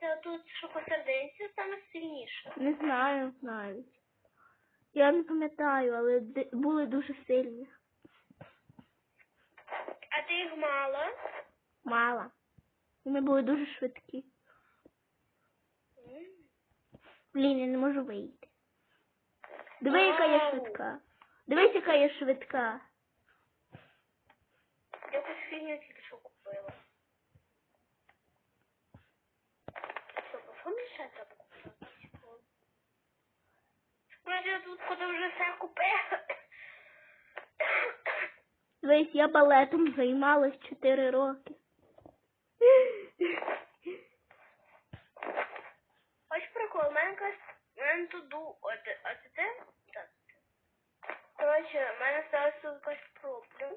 Це тут, що посерединці, саме сильніше. Не знаю навіть. Я не пам'ятаю, але були дуже сильні. А ти їх мало? Мало. Вони були дуже швидкі. Блін, я не можу вийти. Диви, яка я швидка. Дивись, яка я швидка. Якусь фігню тільки що купила. Що, Може, я тут коли вже все купила? Дивись, я балетом займалась 4 роки. Ось прикол, у мене якась, у мене тут ду, от, а це те? Так. Коротше, в мене сталася тут якась проблем.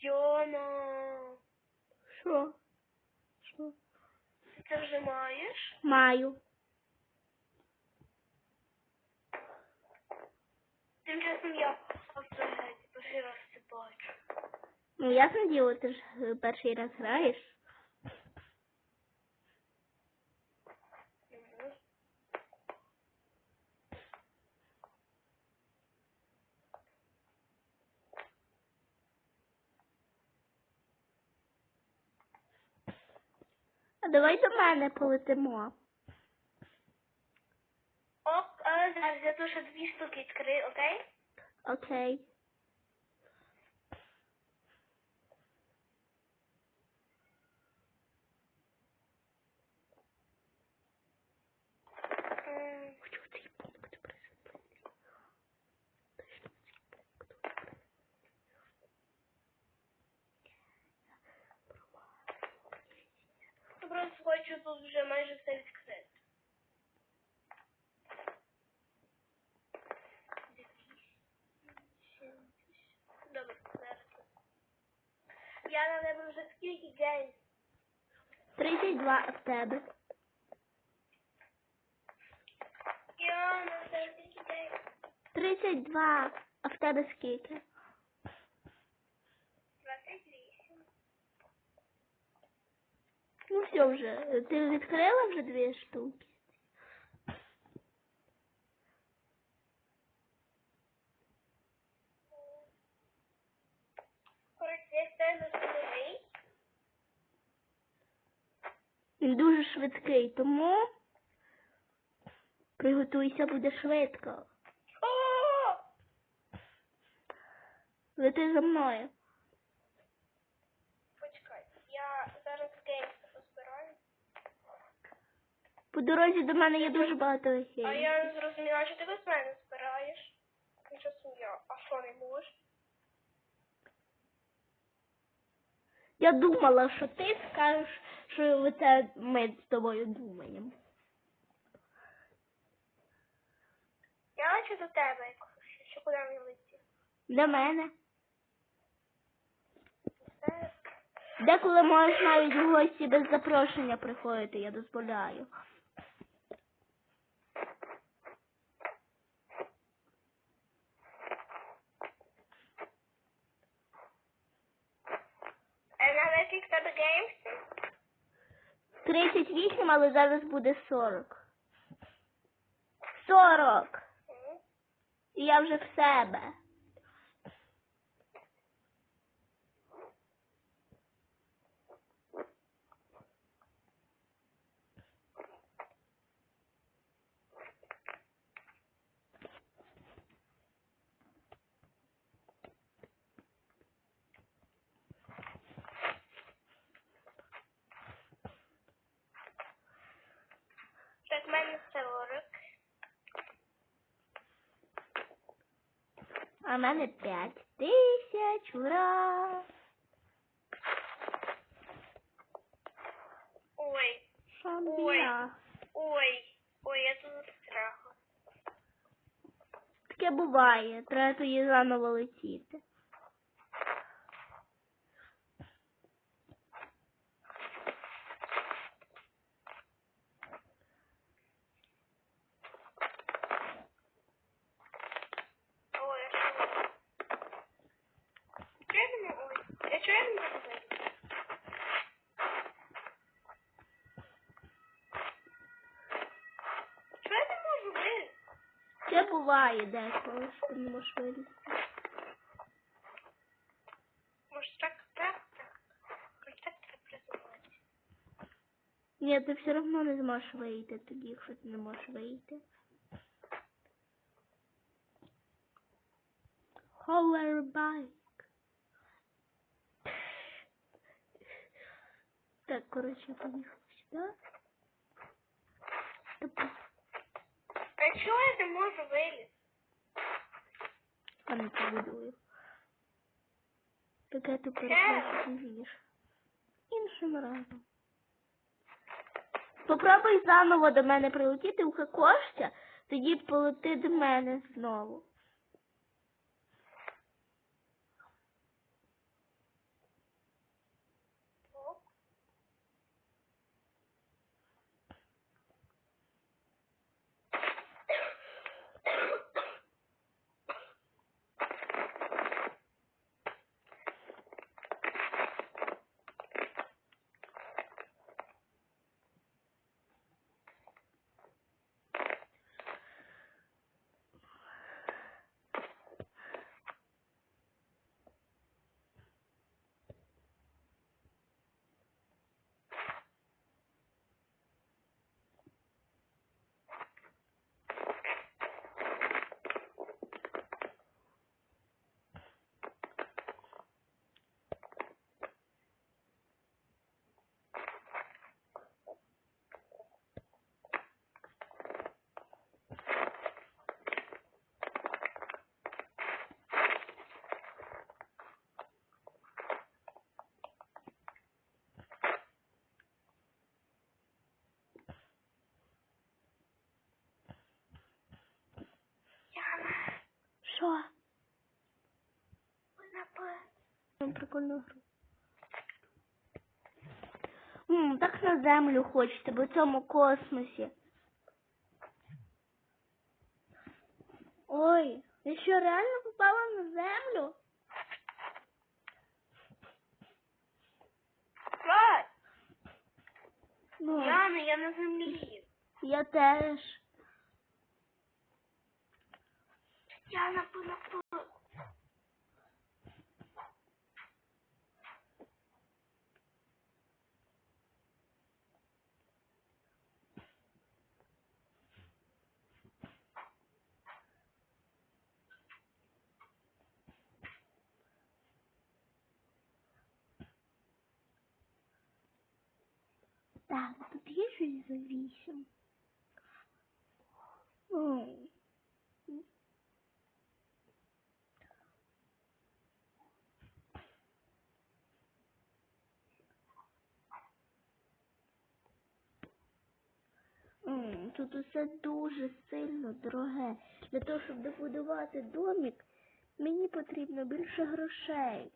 Йома, Що? Що? ти це вже маєш? Маю. Тим часом я взагалі перший раз це бачу. Ну, ясно діло, ти ж перший раз граєш. Давай до мене полетимо. Ок, зараз я ще дві штуки відкрию, окей? Окей. Тут вже майже все відкрити. Добре, зараз. Я на тебе вже скільки гейм. 32 в тебе. Я на тебе скільки гейм. 32. А в тебе скільки? Ну все вже. Ти відкрила вже дві штуки? Він дуже швидкий, тому приготуйся, буде швидко. Лети за мною. Почекай, я зараз гейм розбираю. По дорозі до мене є дуже багато А я не зрозуміла, що ти без мене збираєш. Нічого собі, я. А що не можеш? Я думала, що ти скажеш, що це ми з тобою думаємо. Я лечу до тебе, що куди мені летіти. До мене. Деколи можеш навіть в гості без запрошення приходити, я дозволяю. Е, на яких тебе геймс? 38, але зараз буде 40. 40! І я вже в себе. Так, в мене 40. А в мене 5 тисяч, ура! Ой, Шамбія. ой, ой, я тут страху. Таке буває, треба тоді заново летіти. Ой, а що? Чого я не ой? Я чого я не можу вийти? Таке буває деколи, що ти не можеш вилізти. Може так, так, так. Ось так треба призувати. Ні, ти все одно не зможеш вийти тоді, якщо ти не можеш вийти. Hoverbike. Так, коротше, я поїхала сюди. Типу, А чого я не можу вилізти? а не побудую. Таке ти переходиш. Іншим разом. Попробуй заново до мене прилетіти у кокошця, тоді полети до мене знову. Що? вона. Ну, Прикольну гру. М, так на землю хочете, бо в цьому космосі. Ой, я що реально попала на землю? Ай! Ну, Яна, я на землі. я теж. Яна, вона по... Так, тут є щось за вісім. Ой. М, Тут усе дуже сильно дороге. Для того, щоб добудувати домик, мені потрібно більше грошей.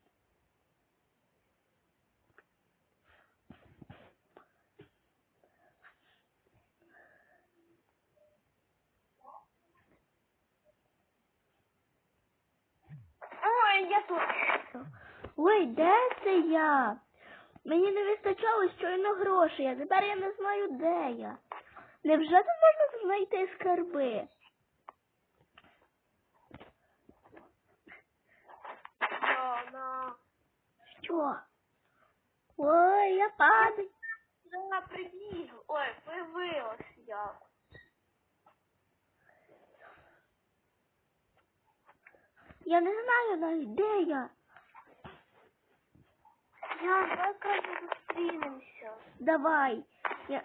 Ой, я тут. Ой, де це я? Мені не вистачало щойно грошей, а тепер я не знаю, де я. Невже тут можна знайти скарби? Яна. Що? Ой, я падаю. Яна, прибіг. Ой, появилась я. Я не знаю навіть, де я. Яна, давай краще зустрінемося. Давай. Я...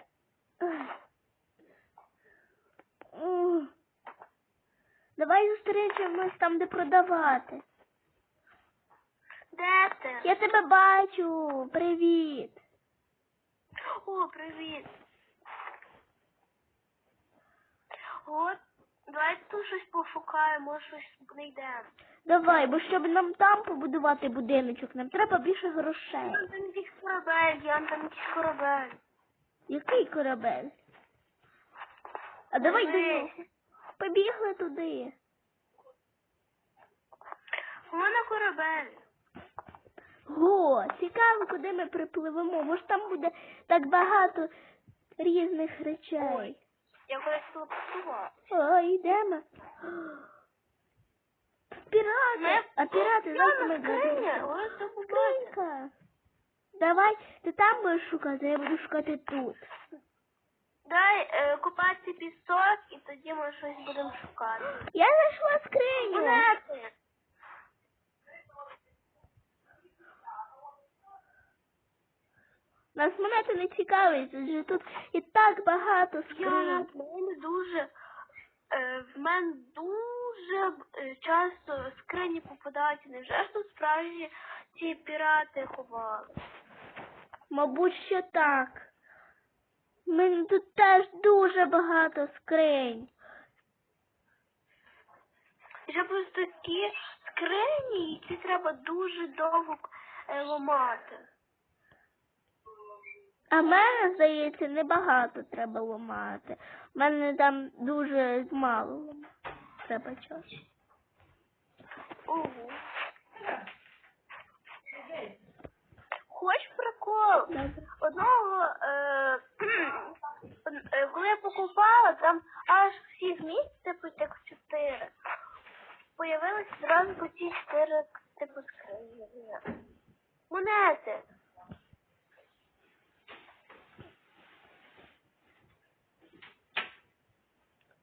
Давай зустрічаємось там, де продавати. Де ти? Я тебе бачу. Привіт. О, привіт. От, давай тут щось пошукаємо, щось знайдемо. Давай, бо щоб нам там побудувати будиночок, нам треба більше грошей. Ян, там якийсь корабель, Ян, там якийсь корабель. Який корабель? А давай до. Побігли туди. У мене корабель. Го, цікаво, куди ми припливемо. Може там буде так багато різних речей. Я колись телепортувала. О, йдемо. Пірати! Ми- А пірати завтра ми. Скринька. Давай, ти там будеш шукати, а я буду шукати тут. Дай е, купати пісок і тоді ми щось будемо шукати. Я знайшла скриню. Монети. Нас монети не цікавить, адже тут і так багато Я скринь. в мене дуже е, в мене дуже е, часто скрині попадаються. Невже ж тут справжні ці пірати ховали? Мабуть, що так. Мені тут теж дуже багато скринь. І ще просто такі скрині, які треба дуже довго е, ламати. А мене, здається, небагато треба ламати. У мене там дуже мало. Треба часу. Угу. Хоч прикол? Добре. Одного, е, Е, коли я покупала, там аж всіх місць, типу, як чотири. Появилися зранку ці чотири, типу, скрині. Монети.